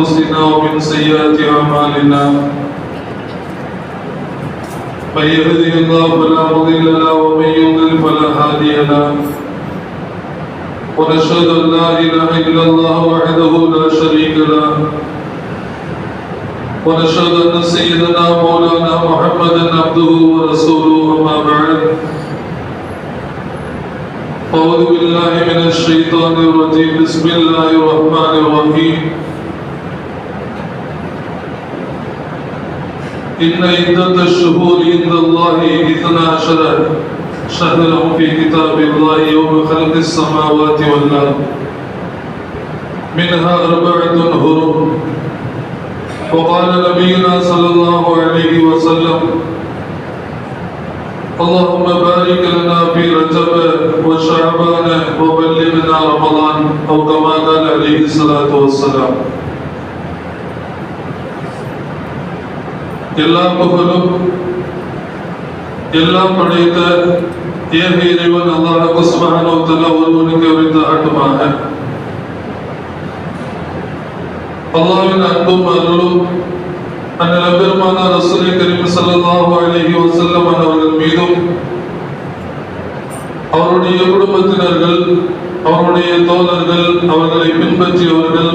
أنفسنا ومن سيئات أعمالنا من يهده الله فلا مضل له ومن يضلل فلا هادي له ونشهد أن لا إله إلا الله وحده لا شريك له ونشهد أن سيدنا مولانا محمدا عبده ورسوله أما بعد أعوذ بالله من الشيطان الرجيم بسم الله الرحمن الرحيم إن عدة الشهور عند الله إثنا عشر شهرا في كتاب الله يوم خلق السماوات والأرض. منها أربعة هرم وقال نبينا صلى الله عليه وسلم اللهم بارك لنا في رجب وشعبان وبلغنا رمضان أو كما قال عليه الصلاة والسلام. எல்லா புகழும். எல்லாம் படைத்த ஏக இறைவன் அல்லாஹ் சுப்ஹானஹு வ தஆலா ஒருவனுக்கு உரித்தாகட்டுமாக அல்லாஹ்வின் அன்பும் அருளும் அண்ணல் பெருமானா ரசூலை கரீம் ஸல்லல்லாஹு அலைஹி வஸல்லம் அவர்கள் மீதும் அவருடைய குடும்பத்தினர்கள் அவருடைய தோழர்கள் அவர்களை பின்பற்றியவர்கள்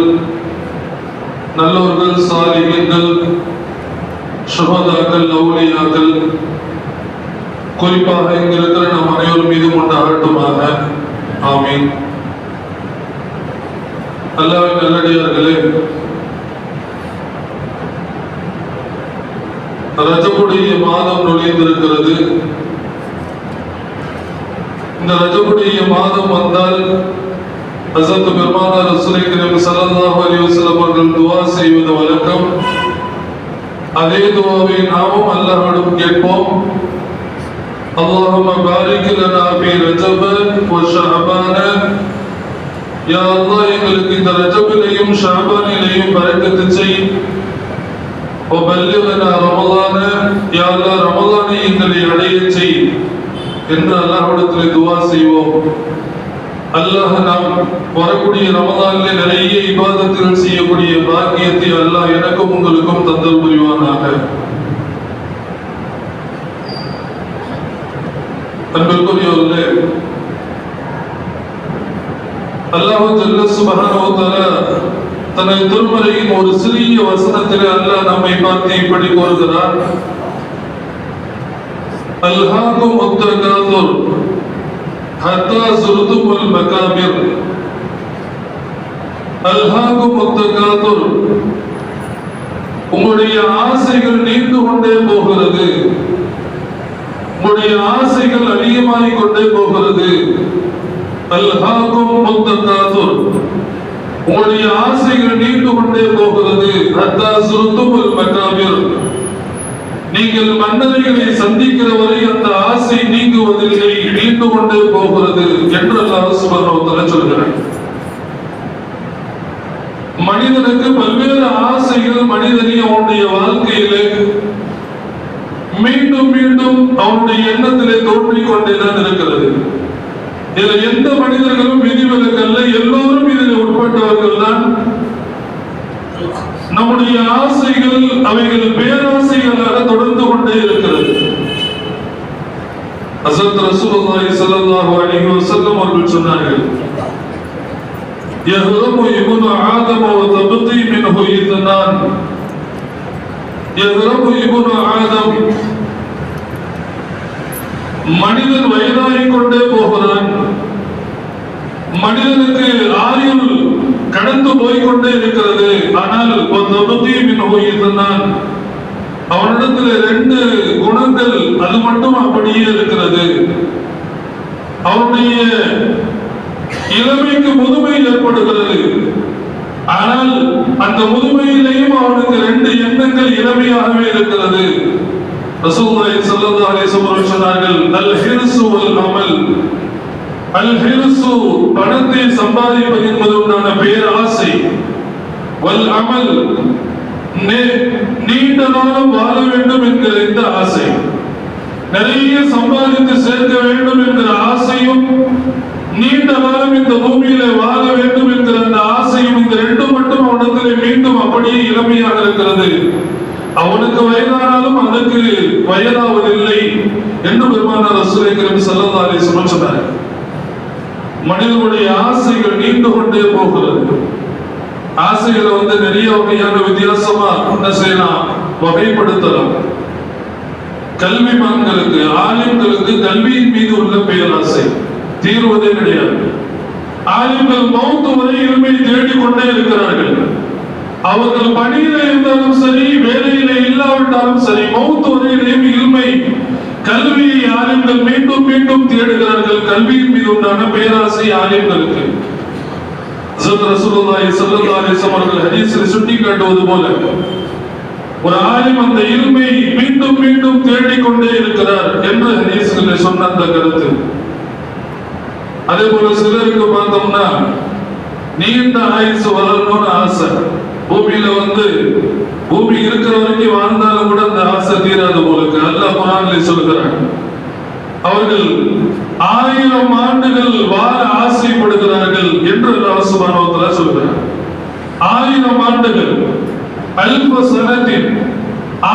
நல்லவர்கள் சாலிகங்கள் சுகதாக்கள் அவுளியாக்கள் குறிப்பாக இங்க இருக்கிற நம் அனைவரும் மீது கொண்டு அகட்டுமாக. ஆமீன். அல்லாவின் நல்லடியார்களே ரஜபுடைய மாதம் நுழைந்திருக்கிறது. இந்த ரஜபுடைய மாதம் வந்தால் ஹசரத் பெருமானார் சுரேக்கிரம் கரீம் ஸல்லல்லாஹு அவர்கள் துவா செய்வது வழக்கம். அதே துஆவை நாமும் அல்லாஹ்விடம் கேட்போம் اللهم بارك لنا في رجب وشعبان யா அல்லாஹ் எங்களுக்கு இந்த ரஜபிலையும் ஷாபானிலையும் பரக்கத்து செய் وبلغنا رمضان يا الله ரமலானை எங்களை அடைய செய் என்று அல்லாஹ்விடத்தில் துஆ செய்வோம் அல்லாஹ் நாம் வரக்கூடிய ரமலானிலே நிறைய இபாதத்துகள் செய்யக்கூடிய பாக்கியத்தை அல்லாஹ் எனக்கும் உங்களுக்கும் தந்தல் புரிவானாக. அன்பிற்குரியவர்களே அல்லாஹ் ஜல்ல சுப்ஹானஹு வ தனது திருமறையின் ஒரு சிறிய வசனத்தில் அல்லாஹ் நம்மை பார்த்து இப்படி கூறுகிறார். அல்ஹாக்கும் முத்தகாதுர். ஹத்தா சுருதுமுல் மகாபிர் அல்ஹாகு முத்தகாதுர் உங்களுடைய ஆசைகள் நீண்டு கொண்டே போகிறது. உங்களுடைய ஆசைகள் அதிகமாகிக் கொண்டே போகிறது. அல்ஹாகும் முத்தகாதுர் உங்களுடைய ஆசைகள் நீண்டு கொண்டே போகிறது. ஹத்தா சுருதுமுல் மகாபிர். நீங்கள் மன்னர்களை சந்திக்கிற வரை அந்த ஆசை நீண்டு கொண்டே போகிறது என்று அல்லாஹ் சுப்ஹானஹு சொல்கிறார். மனிதனுக்கு பல்வேறு ஆசைகள் மனிதனை அவனுடைய வாழ்க்கையிலே மீண்டும் மீண்டும் அவனுடைய எண்ணத்திலே தோன்றிக் கொண்டேதான் இருக்கிறது. இதுல எந்த மனிதர்களும் விதிவிலக்கல்ல எல்லோரும் இதில் உட்பட்டவர்கள் தான் நம்முடைய ஆசைகள் அவைகள் பேராசைகளாக தொடர்ந்து கொண்டே இருக்கிறது ஹஸரத் ரசூலுல்லாஹி ஸல்லல்லாஹு அலைஹி வஸல்லம் அவர்கள் சொன்னார்கள் يهرم ابن آدم وتبقي منه اثنان يهرم ابن آدم மனிதன் வயதாகிக் கொண்டே போகிறான் மனிதனுக்கு ஆயுள் கடந்து போய்கொண்டே இருக்கிறது ஆனால் நான் அவனிடத்தில் ரெண்டு குணங்கள் அது மட்டும் அப்படியே இருக்கிறது. அவனுடைய இளமைக்கு முதுமை ஏற்படுகிறது. ஆனால் அந்த முதுமையிலேயும் அவனுக்கு ரெண்டு எண்ணங்கள் இளமையாகவே இருக்கிறது. ரசூலுல்லாஹி ஸல்லல்லாஹு அலைஹி வஸல்லம் சொன்னார்கள் அல் ஹிர்சு வல் அமல். அல் ஹிர்சு பணத்தை சம்பாதிப்பது என்பது உண்டான பேராசை. வல் அமல் நீண்ட நாளும் வாழ வேண்டும் என்கிற இந்த ஆசை. நிறைய சம்பாதித்து சேர்க்க வேண்டும் என்கிற ஆசையும் நீண்ட காலம் இந்த பூமியில வாழ வேண்டும் என்கிற அந்த ஆசையும் இந்த ரெண்டும் மட்டும் அவனிடத்திலே மீண்டும் அப்படியே இளமையாக இருக்கிறது. அவனுக்கு வயதானாலும் அதற்கு வயதாவதில்லை என்று பெருமானார் அசுரேக்கிரம் கரீம் ஸல்லல்லாஹு சொன்னார். மனிதனுடைய ஆசைகள் நீண்டு கொண்டே போகிறது. ஆசைகளை வந்து நிறைய வகையான வித்தியாசமா என்ன செய்யலாம் வகைப்படுத்தலாம் கல்விமான்களுக்கு ஆலிம்களுக்கு கல்வியின் மீது உள்ள பேராசை. தீர்வதே கிடையாது. ஆலிம்கள் மௌத்து வரை இல்மை தேடிக்கொண்டே இருக்கிறார்கள். அவர்கள் பணியில இருந்தாலும் சரி வேலையில இல்லாவிட்டாலும் சரி மௌத்து வரையிலேயும் இருமை கல்வியை ஆலிம்கள் மீண்டும் மீண்டும் தேடுகிறார்கள். கல்வியின் மீது உண்டான பேராசை ஆலிம்களுக்கு. போல ஒரு ஆலிம் அந்த இல்மை மீண்டும் மீண்டும் தேடிக்கொண்டே இருக்கிறார் என்று ஹதீஸ்களில் சொன்ன அந்த கருத்து அதே போல சிலருக்கு பார்த்தோம்னா நீண்ட ஆயுசு வளரணும்னு ஆசை பூமியில வந்து பூமி இருக்கிற வரைக்கும் வாழ்ந்தாலும் கூட அந்த ஆசை தீராது போல அல்லாஹ் குரான்ல சொல்கிறான் அவர்கள் ஆயிரம் ஆண்டுகள் வாழ ஆசைப்படுகிறார்கள் என்று அல்லாஹ் சுப்ஹானஹு சொல்கிறார் ஆயிரம் ஆண்டுகள் அல்ப சனத்தின்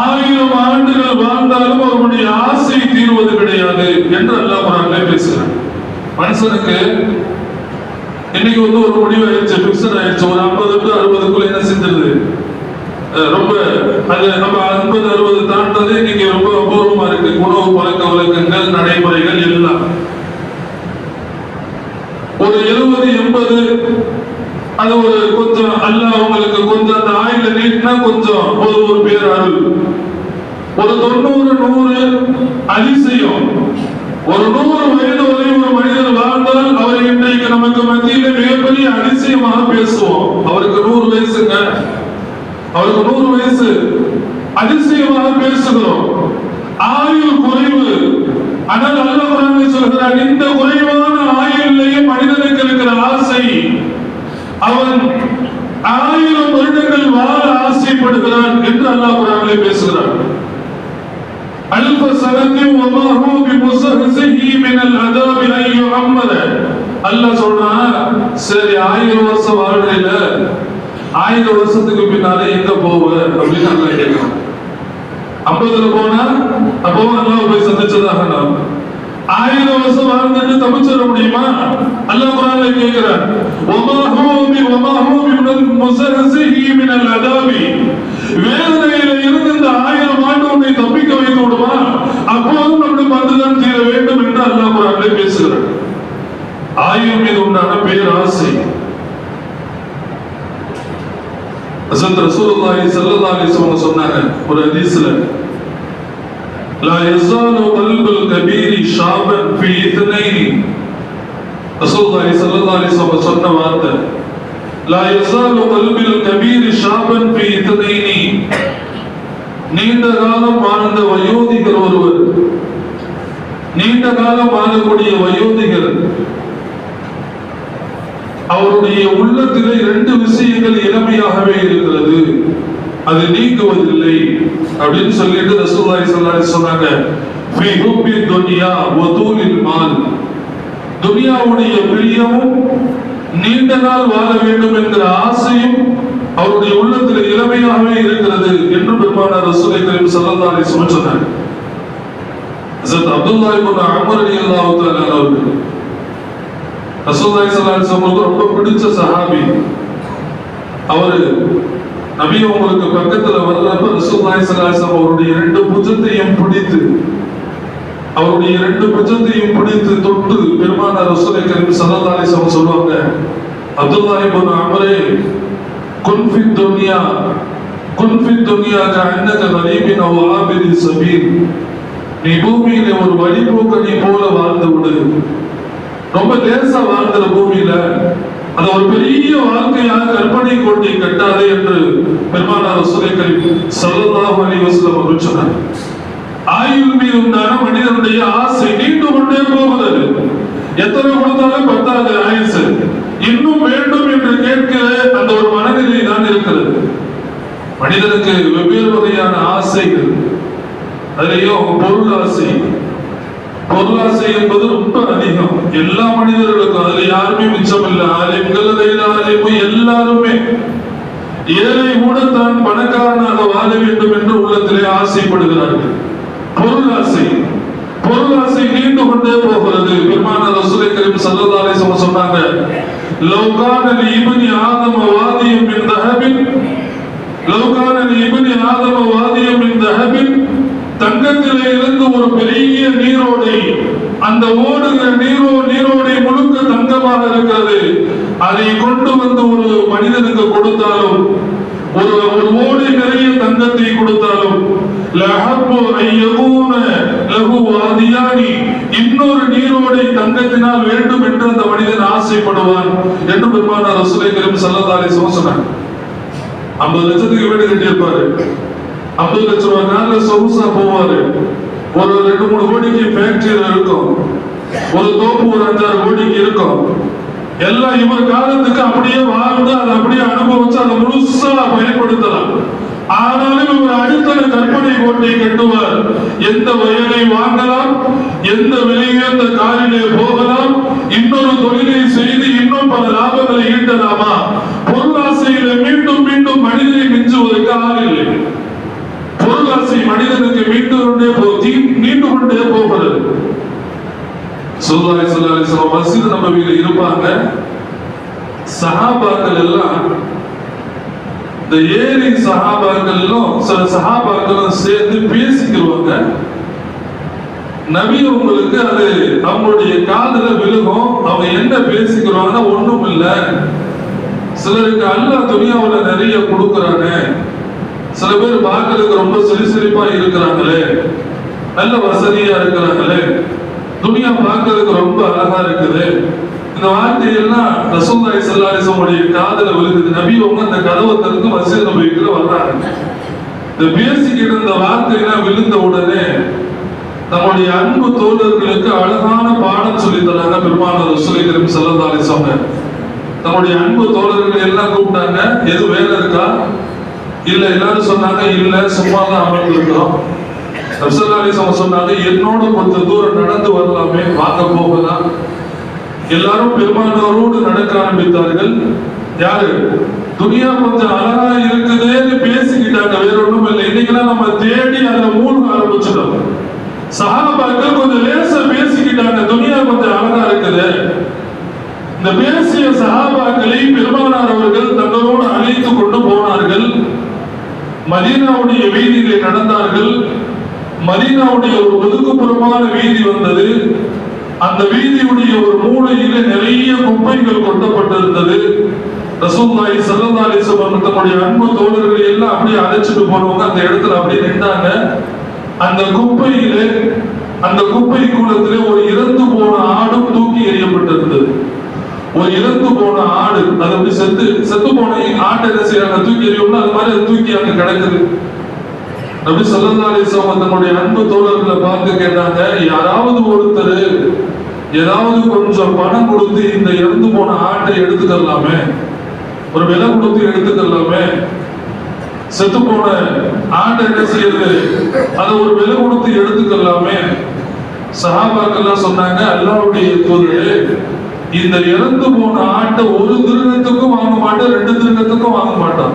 ஆயிரம் ஆண்டுகள் வாழ்ந்தாலும் அவருடைய ஆசை தீர்வது கிடையாது என்று அல்லாஹ் குரான்ல பேசுகிறார் மனுஷனுக்கு இன்னைக்கு வந்து ஒரு முடிவு ஆயிடுச்சு பிக்சட் ஆயிடுச்சு. ஒரு ஐம்பது டு அறுபதுக்குள்ள என்ன செஞ்சிருது? ரொம்ப அது நம்ம ஐம்பது அறுபது தாண்டதே இன்னைக்கு ரொம்ப அபூர்வமா இருக்கு. உணவு பழக்க வழக்கங்கள் நடைமுறைகள் எல்லாம். ஒரு எழுபது எண்பது அது ஒரு கொஞ்சம் அல்ல அவங்களுக்கு கொஞ்சம் அந்த ஆயில நீட்டினா கொஞ்சம் ஒரு ஒரு பேர் அருள். ஒரு தொண்ணூறு நூறு அதிசயம் ஒரு நூறு வயது வரை ஒரு மனிதர் வாழ்ந்தால் அவர் இன்றைக்கு நமக்கு மத்தியில மிகப்பெரிய அதிசயமாக பேசுவோம். அவருக்கு நூறு வயசுங்க. அவருக்கு நூறு வயசு. அதிசயமாக பேசுகிறோம். ஆயுள் குறைவு. ஆனால் நல்ல சொல்கிறார் இந்த குறைவான ஆசை. அவன் ஆயிரம் வருடங்கள் வாழ ஆசைப்படுகிறான் என்று அல்லாஹ் குரானிலே பேசுகிறான். அல்ப சனத்தி வமா ஹு பிமுஸஹிஹி மினல் அதாபி அன் யுஅம்மர அல்லாஹ் சொல்றான் சரி ஆயிரம் வருஷம் வாழ்றீல. ஆயிரம் வருஷத்துக்கு பின்னாலே எங்க போவ? அப்படின்னு அல்லாஹ் கேட்கிறான். ஐம்பதுல போனா அப்போ அல்லாஹ் போய் சந்திச்சதாக நான். ஆயிரம் வருஷம் வாழ்ந்துட்டு சொல்ல முடியுமா? அல்லாஹ் குரான்ல கேட்கிறார் ஒமா ஹு ஒமா வமா ஹு மினல் அதாபி. வேதனையில இருந்து இந்த ஆயிரம் ஆண்டு உன்னை தப்பிக்க வைத்து விடுமா? அப்போதும் நம்முடைய பந்துதான் தீர வேண்டும் என்று அல்லாஹ் குரான்ல பேசுகிறார். ஆயிரம் மீது உண்டான பேராசை. சொன்னாங்க ரசூலுல்லாஹி ஸல்லல்லாஹு لا يزال قلب الكبير شابا லா اثنين رسول கபீரி صلى الله عليه وسلم சொன்ன வார்த்தை. لا يزال قلب கபீரி شابا في اثنين நீண்ட காலம் வாழ்ந்த வயோதிகர் ஒருவர். நீண்ட காலம் வாழக்கூடிய வயோதிகர். அவருடைய உள்ளத்திலே இரண்டு விஷயங்கள் இளமையாகவே இருக்கிறது. அது நீங்குவதில்லை அப்படின்னு சொல்லிட்டு ரசூலாய் ஸல்லல்லாஹு சொன்னாங்க. ஃபீ ஹுப்பி துன்யா வ மால். துனியாவுடைய பிரியமும் நீண்ட நாள் வாழ வேண்டும் என்கிற ஆசையும் அவருடைய உள்ளத்தில் இளமையாகவே இருக்கிறது என்று பெருமானார் ரசூலை கரீம் சல்லல்லாஹி அலைஹி வஸல்லம் சொன்னாங்க ஹஸரத் அப்துல்லாஹ் இப்னு அமர் ரலியல்லாஹு தஆலா அவர்கள் ரசூலுல்லாஹி ஸல்லல்லாஹு அலைஹி வஸல்லம் ரொம்ப பிடிச்ச சஹாபி. அவர் நபி உங்களுக்கு பக்கத்துல வர்றப்ப ரசூலுல்லாஹி சலாசம் அவருடைய இரண்டு புஜத்தையும் பிடித்து அவருடைய இரண்டு புஜத்தையும் பிடித்து தொட்டு பெருமான ரசூலை கரீம் ஸல்லல்லாஹு அலைஹி சொல்லுவாங்க அப்துல்லாஹ் இப்னு அமரே குன்ஃபி துன்யா குன் ஃபி துன்யா கஅன்னக கரீபின் அவ் ஆபிரி சபீர். நீ பூமியில ஒரு வழிபோக்கனை போல வாழ்ந்து விடு. ரொம்ப லேசா வாழ்ந்துற பூமியில அது ஒரு பெரிய வாழ்க்கையாக கற்பனை கோட்டை கட்டாதே என்று பெருமானார் ரசூலை கரீம் ஸல்லல்லாஹு அலைஹி அவர்கள் சொன்னார். ஆயுள் மீது உண்டான மனிதனுடைய ஆசை நீண்டு கொண்டே போவதற்கு எத்தனை கொடுத்தாலும் பத்தாது ஆயுசு. இன்னும் வேண்டும் என்று கேட்கிற அந்த ஒரு மனநிலை தான் இருக்கிறது. மனிதனுக்கு வெவ்வேறு வகையான ஆசைகள். அதுலயும் பொருள் ஆசை பொருளாசை என்பது ரொம்ப அதிகம். எல்லா மனிதர்களுக்கும் அதுல யாருமே மிச்சம் இல்லை. ஆலயங்கள் ஆலயமும் எல்லாருமே. ஏழை கூட தான் பணக்காரனாக வாழ வேண்டும் என்று உள்ளத்திலே ஆசைப்படுகிறார்கள். பொருளாசை. பொருளாசை நீண்டு கொண்டே போகிறது. பெருமான ரசூலை கரீம் ஸல்லல்லாஹு அலைஹி சொன்னாங்க லவ் கான ஆதம இருந்து ஒரு பெரிய நீரோடை அந்த ஓடுகிற நீரோ நீரோடை முழுக்க தங்கமாக இருக்கிறது. அதை கொண்டு வந்து ஒரு மனிதனுக்கு கொடுத்தாலும் ஒரு ஒரு ஓடை நிறைய தங்கத்தை கொடுத்தாலும் இன்னொரு நீரோடை தங்கத்தினால் வேண்டும் என்று அந்த மனிதன் ஆசைப்படுவான் என்று பெருமான ரசூலை கரீம் ஐம்பது லட்சத்துக்கு வீடு கட்டியிருப்பாரு ஐம்பது லட்ச ரூபாய் நாள்ல சொகுசா போவாரு. ஒரு ரெண்டு மூணு கோடிக்கு ஃபேக்டரி இருக்கும். ஒரு தோப்பு ஒரு அஞ்சாறு கோடிக்கு இருக்கும். எல்லாம் இவர் காலத்துக்கு அப்படியே வாழ்ந்து அதை அப்படியே அனுபவிச்சு அதை முழுசா பயன்படுத்தலாம். ஆனாலும் இவர் அடுத்த கற்பனை கோட்டை கட்டுவார். எந்த வயலை வாங்கலாம் எந்த விலையுயர்ந்த காரிலே போகலாம் இன்னொரு தொழிலை செய்து இன்னும் பல லாபங்களை ஈட்டலாமா பொருளாசையில மீண்டும் மீண்டும் மனிதனை மிஞ்சுவதற்கு ஆள் இல்லை பொருளாசை மனிதனுக்கு மீண்டும் கொண்டே போ- நீண்டு கொண்டே போகிறது. சொல்லாய் சொல்லாய் சொல்ல மஸ்ஜித் நபவியில இருப்பாங்க. சஹாபாக்கள் எல்லாம் இந்த ஏரி சஹாபாக்களும் சில சஹாபாக்களும் சேர்ந்து பேசிக்கிடுவாங்க. நபி உங்களுக்கு அது அவங்களுடைய காதல விழுகும். அவங்க என்ன பேசிக்கிறாங்கன்னா ஒண்ணும் இல்லை. சிலருக்கு அல்ல துணியாவில் நிறைய கொடுக்குறாங்க சில பேர் பார்க்கறதுக்கு ரொம்ப சிரிசிரிப்பா இருக்கிறாங்களே. நல்ல வசதியா இருக்கிறாங்களே. துனியா பார்க்கறதுக்கு ரொம்ப அழகா இருக்குது. இந்த வார்த்தையெல்லாம் ரசூல்லாய் சல்லாரிசமுடைய காதல விழுகுது நபி அவங்க அந்த கதவை திறந்து மசீத் நபிக்குள்ள வர்றாங்க. இந்த பேசிக்கிட்டு இந்த வார்த்தையெல்லாம் விழுந்த உடனே நம்முடைய அன்பு தோழர்களுக்கு அழகான பாடம் சொல்லி தராங்க பெருமான ரசூலை கரீம் ஸல்லல்லாஹு அலைஹி நம்முடைய அன்பு தோழர்களை எல்லாம் கூப்பிட்டாங்க எது வேலை இருக்கா? இல்ல எல்லாரும் சொன்னாங்க இல்ல சும்மா தான் அமர்ந்திருக்கிறோம் இருக்கிறோம் சொன்னாங்க என்னோட கொஞ்சம் தூரம் நடந்து வரலாமே வாங்க போகலாம். எல்லாரும் பெருமானவரோடு நடக்க ஆரம்பித்தார்கள். யாரு? துனியா கொஞ்சம் அழகா இருக்குதுன்னு பேசிக்கிட்டாங்க வேற ஒண்ணும் இல்லை. இன்னைக்கெல்லாம் நம்ம தேடி அந்த மூழ்க ஆரம்பிச்சிடும் சகாபாக்கள் கொஞ்சம் லேசா பேசிக்கிட்டாங்க துனியா கொஞ்சம் அழகா இருக்குது. இந்த பேசிய சகாபாக்களை பெருமானார் அவர்கள் தங்களோடு அழைத்து கொண்டு மதீனாவுடைய வீதியிலே நடந்தார்கள். மதீனாவுடைய ஒரு ஒதுக்குப்புறமான வீதி வந்தது. அந்த வீதியுடைய ஒரு மூலையிலே நிறைய குப்பைகள் கொட்டப்பட்டிருந்தது. ரசூல்லாய் ஸல்லல்லாஹு அலைஹி அன்பு தோழர்களை எல்லாம் அப்படியே அழைச்சிட்டு போனவங்க அந்த இடத்துல அப்படியே நின்றாங்க. அந்த குப்பையிலே அந்த குப்பை கூடத்திலே ஒரு இறந்து போன ஆடும் தூக்கி எறியப்பட்டிருந்தது. ஒரு இறந்து போன ஆடு அது அப்படி செத்து செத்து போன ஆட்டை என்ன செய்யறாங்க? தூக்கி எறியோம்னா அது மாதிரி அது தூக்கி அங்க கிடக்குது. நபி ஸல்லல்லாஹு அலைஹி தன்னுடைய அன்பு தோழர்களை பார்த்து கேட்டாங்க யாராவது ஒருத்தர் ஏதாவது கொஞ்சம் பணம் கொடுத்து இந்த இறந்து போன ஆட்டை எடுத்துக்கலாமே? ஒரு விலை கொடுத்து எடுத்துக்கலாமே? செத்து போன ஆட்டை என்ன செய்யறது அதை ஒரு விலை கொடுத்து எடுத்துக்கலாமே? சஹாபாக்கெல்லாம் சொன்னாங்க அல்லாவுடைய தூதரே இந்த இறந்து போன ஆட்டை ஒரு திருநத்துக்கும் வாங்க மாட்டோம் ரெண்டு திருநத்துக்கும் வாங்க மாட்டோம்.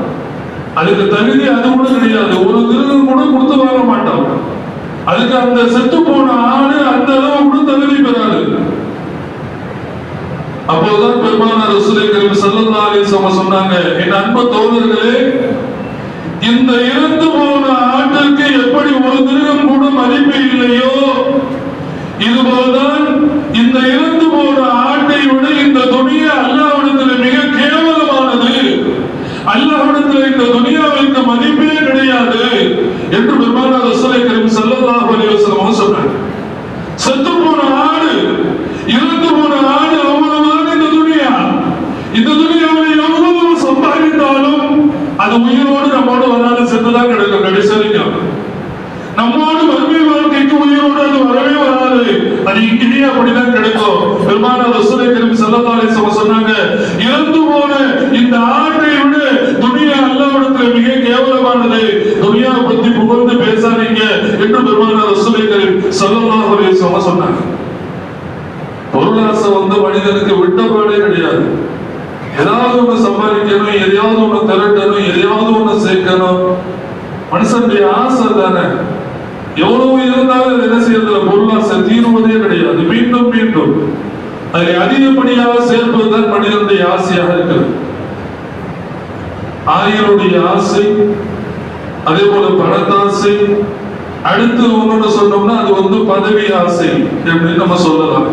அதுக்கு தகுதி அது கூட கிடையாது. ஒரு திருகம் கூட கொடுத்து வாங்க மாட்டோம். அதுக்கு அந்த செத்து போன ஆடு அந்த அளவு கூட தகுதி பெறாது. அப்போதுதான் பெருமான ரசூலை கரீம் ஸல்லல்லாஹு சொன்னாங்க என் அன்பு தோழர்களே இந்த இறந்து போன ஆட்டுக்கு எப்படி ஒரு திருகம் கூட மதிப்பு இல்லையோ? இதுபோல்தான் இந்த இறந்து போன ஆட்டை விட இந்த துணியா அல்லாஹ்விடத்தில் மிக கேவலமானது அல்லாஹ்விடத்தில் இந்த துனியாவிற்கு மதிப்பே கிடையாது என்று பெருமானார் ரசூலை கரீம் ஸல்லல்லாஹு அலைஹி வஸல்லம் சொன்னாங்க. செத்து போன ஆடு இறந்து போன ஆடு அவ்வளவுதான் இந்த துனியா. இந்த துனியாவை எவ்வளவு சம்பாதித்தாலும் அது உயிரோடு நம்மோடு வராது செத்துதான் கிடைக்கும். கடைசி வரைக்கும் நம்மோடு வறுமை வாழ்க்கைக்கு உயிரோடு அது வரவே வராது. அது இங்கேயே அப்படிதான் கிடைக்கும். பெருமான ரசூலை கரீம் ஸல்லல்லாஹு அலைஹி வஸல்லம் சொன்னாங்க இறந்து போன இந்த ஆட்டை விட மிக கேவலமானது. துனியாவை பத்தி புகழ்ந்து பேசாதீங்க என்று பெருமானார் ரசூலை கரீம் ஸல்லல்லாஹு அலைஹி வஸல்லம் சொன்னாங்க பொருளாசை வந்து மனிதனுக்கு விட்டபாடே கிடையாது. ஏதாவது ஒண்ணு சம்பாதிக்கணும் எதையாவது ஒண்ணு திரட்டணும் எதையாவது ஒண்ணு சேர்க்கணும். மனுஷனுடைய ஆசை தானே. எவ்வளவு இருந்தாலும் என்ன செய்யறதுல பொருளாசை தீர்வதே கிடையாது. மீண்டும் மீண்டும். அதில் அதிகப்படியாக சேர்ப்பதுதான் மனிதனுடைய ஆசையாக இருக்கிறது. ஆயருடைய ஆசை அதே போல பணத்தாசை. அடுத்து ஒன்னொன்னு சொன்னோம்னா அது வந்து பதவி ஆசை அப்படின்னு நம்ம சொல்லலாம்.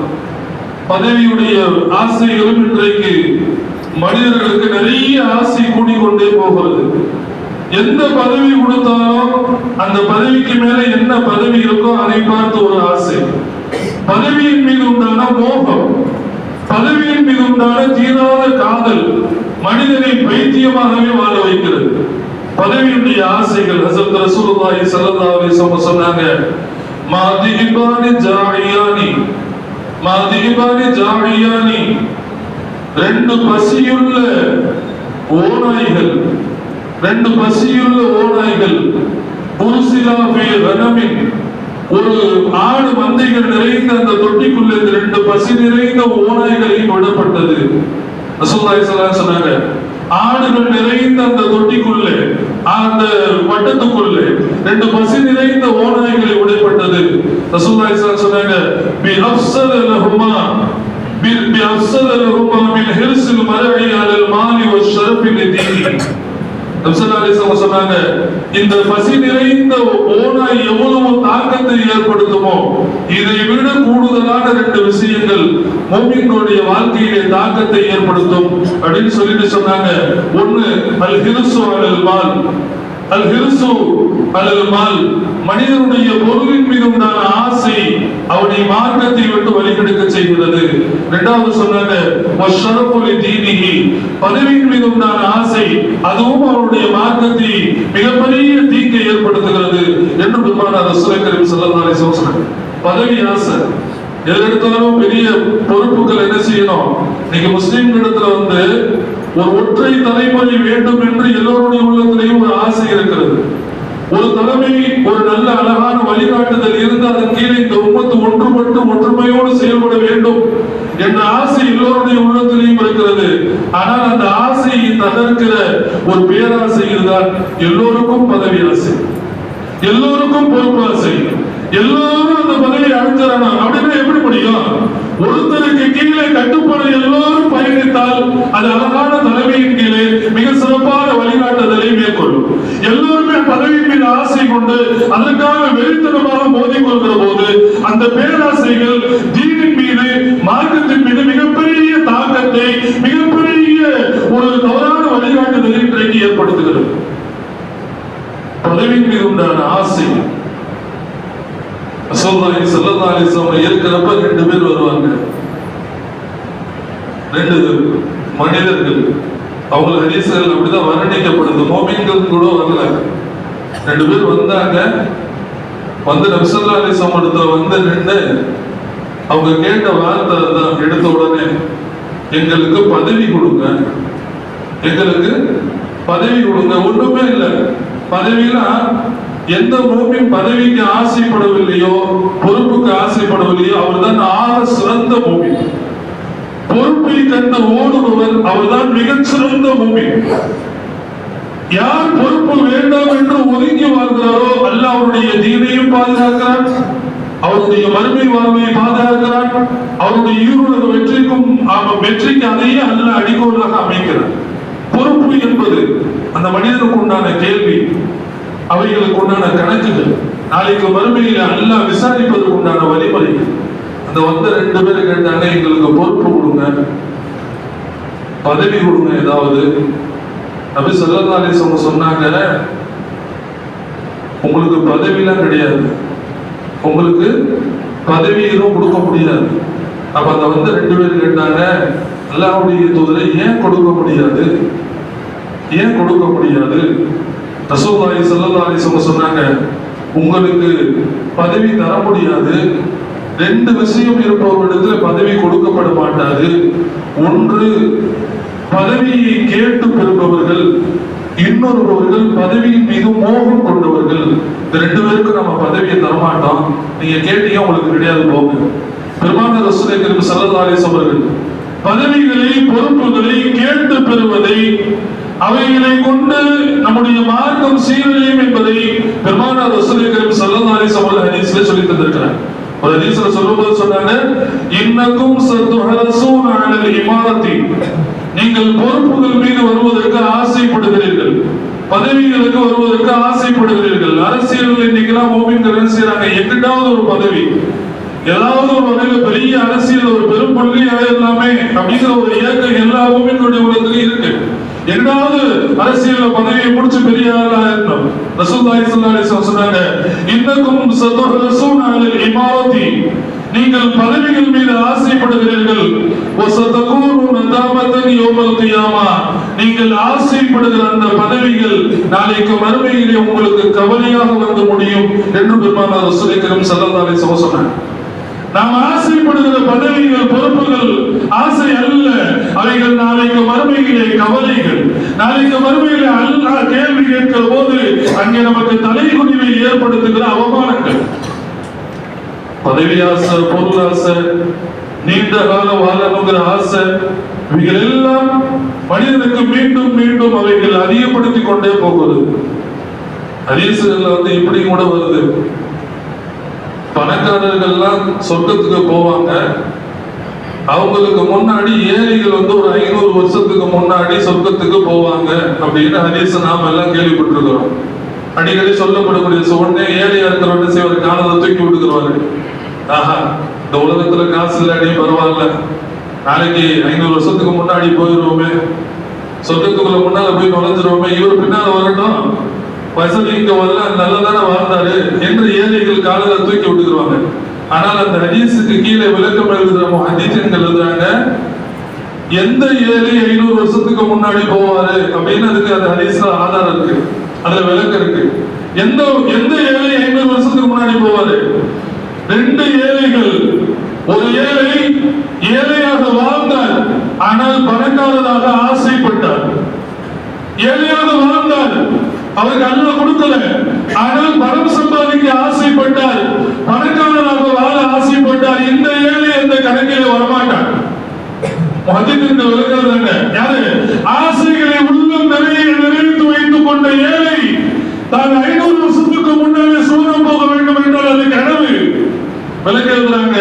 பதவியுடைய ஆசைகளும் இன்றைக்கு மனிதர்களுக்கு நிறைய ஆசை கூடிக்கொண்டே போகிறது. எந்த பதவி கொடுத்தாலும் அந்த பதவிக்கு மேல என்ன பதவி இருக்கோ அதை பார்த்து ஒரு ஆசை. பதவியின் மீது உண்டான மோகம் பதவியின் மீது உண்டான தீராத காதல் மனிதனை பைத்தியமாகவே வாழ வைக்கிறது. பதவியுடைய ஆசைகள் ஹசரத் ரசூலுல்லாஹி ஸல்லல்லாஹு அலைஹி வஸல்லம் சொன்னாங்க மாதிஹிபானி ஜாஹியானி மாதிஹிபானி ஜாஹியானி. ரெண்டு பசியுள்ள ஓநாய்கள் ரெண்டு பசியுள்ள ஓநாய்கள் புருசிலா ஃபி கனமின் ஒரு ஆடு மந்தைகள் நிறைந்த அந்த தொட்டிக்குள்ள இந்த ரெண்டு பசி நிறைந்த ஓநாய்களையும் விடப்பட்டது. சொன்னாங்க ஆடுகள் நிறைந்த அந்த தொட்டிக்குள்ளே அந்த வட்டத்துக்குள்ளே ரெண்டு பசி நிறைந்த ஓநாய்களை உடைப்பட்டது. ரசூல்லாய் சொன்னாங்க பி அப்சல் லஹுமா பி அப்சல் லஹுமா மின் ஹிர்சில் மரடி மாலி ஒரு ஷரஃபில் தீனி சொன்னாங்க இந்த பசி நிறைந்த ஓனாய் எவ்வளவு தாக்கத்தை ஏற்படுத்துமோ இதை விட கூடுதலான ரெண்டு விஷயங்கள் மோமின்களுடைய வாழ்க்கையிலே தாக்கத்தை ஏற்படுத்தும் அப்படின்னு சொல்லிட்டு சொன்னாங்க. ஒண்ணு அல் ஹிருசு அல் மால். அல் ஹிருசு அல் மால் மனிதனுடைய பொருளின் மீது உண்டான ஆசை அவனை மார்க்கத்தை விட்டு வழிகெடுக்க செய்கிறது. ரெண்டாவது சொன்னாங்க வஷரஃபுலி தீனிஹி. பதவியின் மீது உண்டான ஆசை அதுவும் அவருடைய மார்க்கத்தை மிகப்பெரிய தீங்கை ஏற்படுத்துகிறது என்று பெருமானார் ரசூலுல்லாஹி கரீம் ஸல்லல்லாஹு அலைஹி வஸல்லம் பதவி ஆசை. எதெடுத்தாலும் பெரிய பொறுப்புகள் என்ன செய்யணும்? நீங்க முஸ்லீம் இடத்துல வந்து ஒரு ஒற்றை தலைமுறை வேண்டும் என்று எல்லோருடைய உள்ளத்திலையும் ஒரு ஆசை இருக்கிறது. ஒரு தலைமை ஒரு நல்ல அழகான வழிகாட்டுதல் இருந்து அதன் கீழே இந்த உம்மத்து ஒன்றுபட்டு ஒற்றுமையோடு செயல்பட வேண்டும். என்ற ஆசை எல்லோருடைய உள்ளத்திலையும் இருக்கிறது. ஆனால் அந்த ஆசையை தகர்க்கிற ஒரு பேராசையில் தான் எல்லோருக்கும் பதவி ஆசை. எல்லோருக்கும் பொறுப்பு ஆசை. எல்லோரும் அந்த பதவியை அடைஞ்சிடணும். அப்படின்னா எப்படி முடியும்? ஒருத்தருக்கு கீழே கட்டுப்பாடு எல்லோரும் பயணித்தால் அது அழகான தலைமையின் கீழே மிக சிறப்பான வழிகாட்டுதலை மேற்கொள்ளும். எல்லோருமே பதவியின் மீது ஆசை கொண்டு அதற்காக வெறித்தனமாக மோதிக் கொள்கிற போது அந்த பேராசைகள் தீனின் மார்க்கத்தின் மீது மிகப்பெரிய தாக்கத்தை மிகப்பெரிய ஒரு தவறான வழிகாட்டுதலை இன்றைக்கு ஏற்படுத்துகிறது. பதவியின் மீது உண்டான ஆசை. ரசூலுல்லாஹி செல்லதாரி அலைஹி இருக்கிறப்ப ரெண்டு பேர் வருவாங்க. ரெண்டு மனிதர்கள். அவங்க ஹரிசர்கள் அப்படிதான் வர்ணிக்கப்படுது. மோமின்கள் கூட வரல. ரெண்டு பேர் வந்தாங்க. வந்து நபிசல்லா அலிஸ்லாம் இடத்துல வந்து நின்று அவங்க கேட்ட வார்த்தை தான் எடுத்த உடனே எங்களுக்கு பதவி கொடுங்க. எங்களுக்கு பதவி கொடுங்க. ஒண்ணுமே இல்லை. பதவினா எந்த மூமின் பதவிக்கு ஆசைப்படவில்லையோ பொறுப்புக்கு ஆசைப்படவில்லையோ அவர் தான் ஆக சிறந்த பூமி பொறுப்பை கண்டு ஓடுபவர் அவர்தான் மிகச்சிறந்த சிறந்த யார் பொறுப்பு வேண்டாம் என்று ஒதுங்கி வாழ்கிறாரோ அல்ல அவருடைய தீனையும் பாதுகாக்கிறார் அவருடைய மறுமை வாழ்வையை பாதுகாக்கிறார். அவருடைய ஈருலக வெற்றிக்கும் அவன் வெற்றிக்கு அதையே அல்ல அடிக்கோலாக அமைக்கிறார். பொறுப்பு என்பது அந்த மனிதனுக்கு உண்டான கேள்வி அவைகளுக்கு உண்டான கணக்குகள் நாளைக்கு மறுமையில் அல்லா விசாரிப்பதற்கு உண்டான வழிமுறை. அந்த வந்த ரெண்டு பேரும் கேட்டாங்க எங்களுக்கு பொறுப்பு கொடுங்க. பதவி கொடுங்க ஏதாவது. நபி சொல்லி சொன்னாங்க உங்களுக்கு பதவிலாம் கிடையாது. உங்களுக்கு பதவி எதுவும் கொடுக்க முடியாது. அப்ப அந்த வந்து ரெண்டு பேர் கேட்டாங்க அல்லாவுடைய தூதரை ஏன் கொடுக்க முடியாது? ஏன் கொடுக்க முடியாது? ரசூலுல்லாஹி ஸல்லல்லாஹு அலைஹி சொன்னாங்க உங்களுக்கு பதவி தர முடியாது. ரெண்டு விஷயம் இருப்பவர்களிடத்துல பதவி கொடுக்கப்பட மாட்டாது. ஒன்று பதவியை கேட்டு பெறுபவர்கள் இன்னொருவர்கள் பதவியின் மீது மோகம் கொண்டவர்கள். இந்த ரெண்டு பேருக்கும் நம்ம பதவியை தரமாட்டோம். நீங்க கேட்டீங்க உங்களுக்கு கிடையாது போங்க பெருமான ரசூலை கரீம் அவர்கள் பதவிகளை பொறுப்புகளை கேட்டு பெறுவதை அவைகளை கொண்டு நம்முடைய மார்க்கம் சீரழியும் என்பதை பெருமான ரசூலை கரீம் அவர்கள் ஹரீஸ்ல சொல்லி தந்திருக்கிறார். ஒரு ஹரீஸ்ல சொல்லும்போது சொன்னாங்க இன்னக்கும் சத்துஹரசூன அலல் இமாரத்தி. நீங்கள் பொறுப்புகள் மீது வருவதற்கு பதவிகளுக்கு வருவதற்கு ஆசைப்படுகிறீர்கள். அரசியல் இன்னைக்கெல்லாம் மூவிங்கள் செய்யறாங்க எங்கிட்டாவது ஒரு பதவி. ஏதாவது ஒரு வகையில பெரிய அரசியல் ஒரு பெரும் பள்ளி எல்லாமே அப்படிங்கிற ஒரு இயக்கம் எல்லா மூவிங்களுடைய உலகத்திலையும் இருக்கு. எங்காவது அரசியல்ல பதவியை முடிச்சு பெரிய ஆளா இருந்தோம். ரசூலுல்லாஹி சொன்னாங்க இன்னக்கும் இமாவதி நீங்கள் பதவிகள் மீது ஆசைப்படுகிறீர்கள். நீங்கள் ஆசைப்படுகிற அந்த பதவிகள் நாளைக்கு மறுமையிலே உங்களுக்கு கவலையாக வந்து முடியும் என்று பெருமானார் ரசூலை கரீம் ஸல்லல்லாஹு அலைஹி நாம் ஆசைப்படுகிற பதவிகள் பொறுப்புகள் ஆசை அல்ல. அவைகள் நாளைக்கு மறுமையிலே கவலைகள். நாளைக்கு மறுமையிலே அல்லா கேள்வி கேட்கிற போது அங்கே நமக்கு தலைகுனிவை ஏற்படுத்துகிற அவமானங்கள். பதவி ஆசை பொருள் ஆசை நீண்ட காலம் வாழணுங்கிற ஆசை இவைகள் எல்லாம் மனிதனுக்கு மீண்டும் மீண்டும் அவைகள் அதிகப்படுத்திக் கொண்டே போகிறது ஹரிசுகள்ல வந்து இப்படி கூட வருது. பணக்காரர்கள்லாம் சொர்க்கத்துக்கு போவாங்க. அவங்களுக்கு முன்னாடி ஏழைகள் வந்து ஒரு ஐநூறு வருஷத்துக்கு முன்னாடி சொர்க்கத்துக்கு போவாங்க அப்படின்னு ஹரிசு நாம எல்லாம் கேள்விப்பட்டிருக்கிறோம். அடிக்கடி சொல்லப்படக்கூடிய உடனே ஏழையா இருக்கிறவங்க செய்வார் காலத்தை தூக்கி விட்டுக்கிறவாரு ஆஹா இந்த உலகத்துல காசு இல்லாட்டி பரவாயில்ல. நாளைக்கு ஐநூறு வருஷத்துக்கு முன்னாடி போயிடுவோமே சொர்க்கத்துக்குள்ள முன்னால போய் நுழைஞ்சிருவோமே. இவர் பின்னால வரட்டும். வசதி இங்க வரல நல்லதான வாழ்ந்தாரு. என்று ஏழைகள் காலத்தை தூக்கி விட்டுக்குவாங்க ஆனால் அந்த ஹதீஸுக்கு கீழே விளக்கம் எழுதுற ஹதீசன் எழுதுறாங்க எந்த ஏழை ஐநூறு வருஷத்துக்கு முன்னாடி போவாரு? அப்படின்னு அதுக்கு அந்த ஹதீஸ்ல ஆதாரம் இருக்கு. அதுல விளக்கம் இருக்கு. எந்த எந்த ஏழை ஐநூறு வருஷத்துக்கு முன்னாடி போவாரு? ரெண்டு ஏழைகள். ஒரு ஏழை ஏழையாக வாழ்ந்தார் ஆனால் பணக்காரராக ஆசைப்பட்டார். ஏழையாக வாழ்ந்தார் அவருக்கு அல்ல கொடுக்கல ஆனால் பணம் சம்பாதிக்க ஆசைப்பட்டார் பணக்காரராக வாழ ஆசைப்பட்டார். இந்த ஏழை அந்த கணக்கிலே வரமாட்டார் மதித்திருந்த வருகிறது யாரு? ஆசைகளை உள்ளம் நிறைய நிறைவேற்றி வைத்துக் கொண்ட ஏழை. தான் ஐநூறு வருஷத்துக்கு முன்னாலே சூரம் போக வேண்டும் என்றால் அது கனவு விளக்கிறாங்க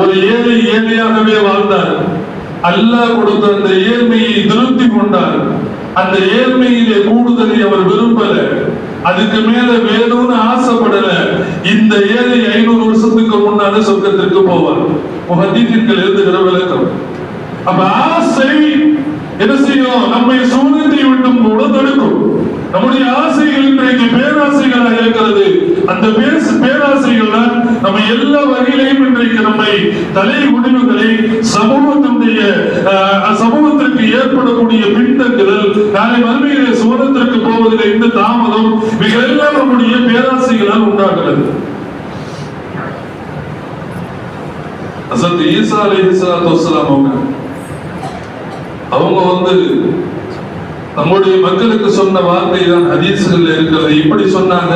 ஒரு ஏழை ஏழையாகவே வாழ்ந்தார். அல்லாஹ் கொடுத்த அந்த ஏழ்மையை திருப்தி கொண்டார். அந்த ஏழ்மையிலே கூடுதலை அவர் விரும்பல. அதுக்கு மேல வேணும்னு ஆசைப்படல. இந்த ஏழை ஐநூறு வருஷத்துக்கு முன்னால சொர்க்கத்திற்கு போவார். முகத்தீர்கள் எழுதுகிற விளக்கம். அப்ப ஆசை என்ன செய்யும்? நம்மை சூழ்நிலை விட்டும் கூட தடுக்கும் நம்முடைய ஆசைகள் இன்றைக்கு பேராசைகளாக இருக்கிறது. அந்த பேராசைகள் தான் நம்ம எல்லா வகையிலையும் இன்றைக்கு நம்மை தலை முடிவுகளை சமூகத்தினுடைய அஹ், சமூகத்திற்கு ஏற்படக்கூடிய பின்தங்குதல் நாளை மறுமையிலே சுவனத்திற்கு போவதில் இந்த தாமதம் இவைகளெல்லாம் நம்முடைய பேராசைகளால் உண்டாகிறது. அசத்து ஈசா அலி இஸ்லாத்து அவங்க அவங்க வந்து நம்முடைய மக்களுக்கு சொன்ன வார்த்தை தான் ஹதீஸ்கள் இருக்கிறது. இப்படி சொன்னாங்க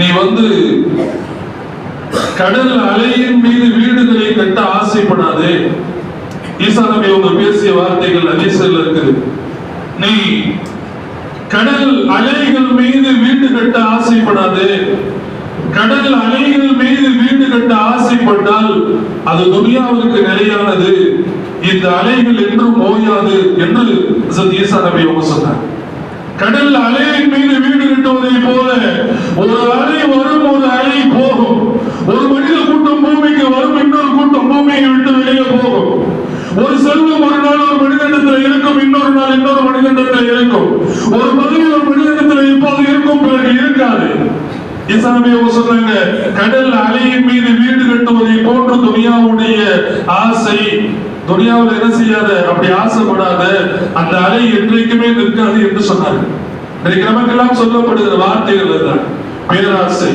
நீ வந்து கடல் அலையின் மீது வீடுகளை கட்ட ஆசைப்படாதே. ஈசா நபி அவங்க பேசிய வார்த்தைகள் ஹதீஸ்கள் இருக்குது. நீ கடல் அலைகள் மீது வீடு கட்ட ஆசைப்படாதே. கடல் அலைகள் மீது வீடு கட்ட ஆசைப்பட்டால் அது துனியாவுக்கு நிலையானது. இந்த அலைகள் என்றும் ஓயாது என்று ஹசரத் நபி அவங்க சொன்னார். கடல் அலையின் மீது வீடு கட்டுவதை போல ஒரு அலை வரும் ஒரு அலை போகும். ஒரு மனித கூட்டம் பூமிக்கு வரும் இன்னொரு கூட்டம் பூமியை விட்டு வெளியே போகும். ஒரு செல்வம் ஒரு நாள் ஒரு மனிதனிடத்தில் இருக்கும் இன்னொரு நாள் இன்னொரு மனிதனிடத்தில் இருக்கும். ஒரு பதவி ஒரு மனிதனிடத்தில் இப்போது இருக்கும் பிறகு இருக்காது. இஸ்லாமிய சொன்னாங்க கடல் அலையின் மீது வீடு கட்டுவதை போன்று துணியாவுடைய ஆசை துனியாவில் என்ன செய்யாத? அப்படி ஆசைப்படாத. அந்த அலை என்றைக்குமே நிற்காது என்று சொன்னாங்க இன்றைக்கு நமக்கெல்லாம் சொல்லப்படுகிற வார்த்தைகள் தான் பேராசை.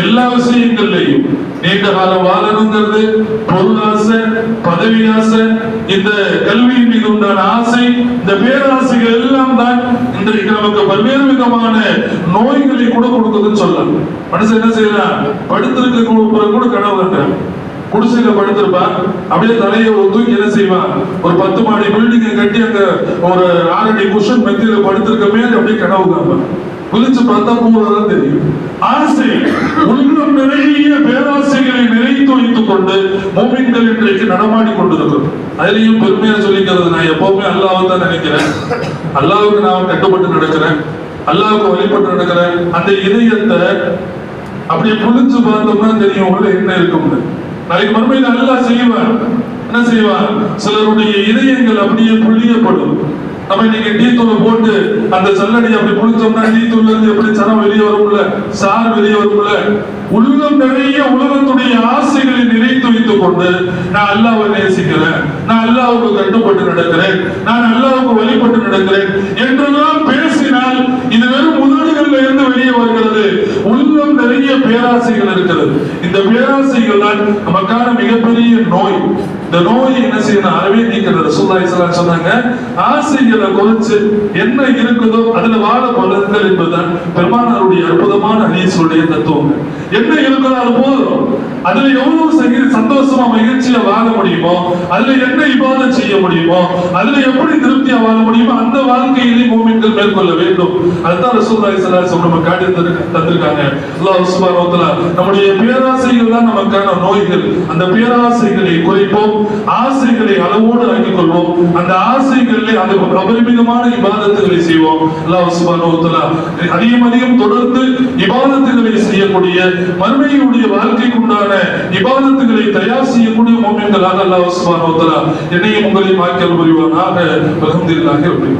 எல்லா விஷயங்கள்லையும் நீண்ட காலம் வாழணுங்கிறது பொருள் ஆசை பதவி ஆசை இந்த கல்வியின் மீது உண்டான ஆசை இந்த பேராசைகள் எல்லாம் தான் இன்றைக்கு நமக்கு பல்வேறு விதமான நோய்களை கூட கொடுக்குதுன்னு சொல்லலாம். மனுஷன் என்ன செய்யலாம் படுத்திருக்க கூட கூட கனவு கட்டுறாங்க குடிசையில படுத்திருப்பான். அப்படியே தலையை ஒரு தூக்கி என்ன செய்வான்? ஒரு பத்து மாடி பில்டிங்கை கட்டி அங்க ஒரு ஆறடி குஷன் மத்தியில படுத்திருக்க மேல அப்படியே கனவு காப்பான் குளிச்சு பார்த்தா பூரதான் தெரியும். ஆசை உள்ளம் நிறைய பேராசைகளை நிறைத்து வைத்துக் கொண்டு மோமின்கள் இன்றைக்கு நடமாடி கொண்டிருக்கிறோம் அதுலயும் பெருமையா சொல்லிக்கிறது நான் எப்பவுமே அல்லாவை தான் நினைக்கிறேன். அல்லாவுக்கு நான் கட்டுப்பட்டு நடக்கிறேன். அல்லாவுக்கு வழிபட்டு நடக்கிறேன். அந்த இதயத்தை அப்படியே புளிச்சு பார்த்தோம்னா தெரியும் உள்ள என்ன இருக்கும்னு. நாளைக்கு மறுமையில் நல்லா செய்வார். என்ன செய்வார்? சிலருடைய இதயங்கள் அப்படியே புள்ளியப்படும் நம்ம இன்னைக்கு டீ தூளை போட்டு அந்த சல்லடி அப்படி புளிச்சோம்னா டீ தூள்ல இருந்து எப்படி சனம் வெளியே வரும்ல? சார் வெளியே வரும்ல? உள்ளம் நிறைய உலகத்துடைய ஆசைகளை நிறைத்து வைத்துக் கொண்டு நான் அல்லாவை நேசிக்கிறேன். நான் அல்லாவுக்கு கட்டுப்பட்டு நடக்கிறேன். நான் அல்லாவுக்கு வழிபட்டு நடக்கிறேன். என்றெல்லாம் பேசினால் இது வெறும் முதல்கள்ல இருந்து வெளியே வருகிறது. உள்ளம் நிறைய பேராசைகள் இருக்கிறது. இந்த பேராசைகள் தான் நமக்கான மிகப்பெரிய நோய். இந்த நோயை என்ன செய்யணும் அறவே நீக்கிறது ரசூலுல்லாஹி சொன்னாங்க ஆசைகளை குறைச்சு என்ன இருக்குதோ அதுல வாழ பலன்கள் என்பதுதான் பெருமானாருடைய அற்புதமான ஹதீஸுடைய தத்துவம் என்ன இருக்குதோ அது போதும். அதுல எவ்வளவு சங்கி- சந்தோஷமா மகிழ்ச்சியா வாழ முடியுமோ அதுல என்ன இபாதம் செய்ய முடியுமோ அதுல எப்படி திருப்தியா வாழ முடியுமோ அந்த வாழ்க்கையிலே மூமின்கள் மேற்கொள்ள வேண்டும். அதுதான் ரசூலுல்லாஹி ஸல்லல்லாஹு அலைஹி காட்டி தந்து தந்திருக்காங்க. அல்லாஹ் சுப்ஹானஹு நம்முடைய பேராசைகள் தான் நமக்கான நோய்கள். அந்த பேராசைகளை குறைப்போம் ஆசைகளை அளவோடு ஆக்கிக் கொள்வோம். அந்த ஆசைகளிலே அது அபரிமிதமான இபாதத்துகளை செய்வோம். அல்லாஹ் சுப்ஹானஹு அதிகம் அதிகம் தொடர்ந்து இபாதத்துகளை செய்யக்கூடிய மறுமையுடைய வாழ்க்கைக்குண்டான இபாதத்துகளை தயார் செய்யக்கூடிய மோமியங்களாக அல்லாஹ் சுப்ஹானஹு வ என்னையும் உங்களையும் ஆக்கியல் புரிவானாக. அல்ஹம்துலில்லாஹி ரப்பில்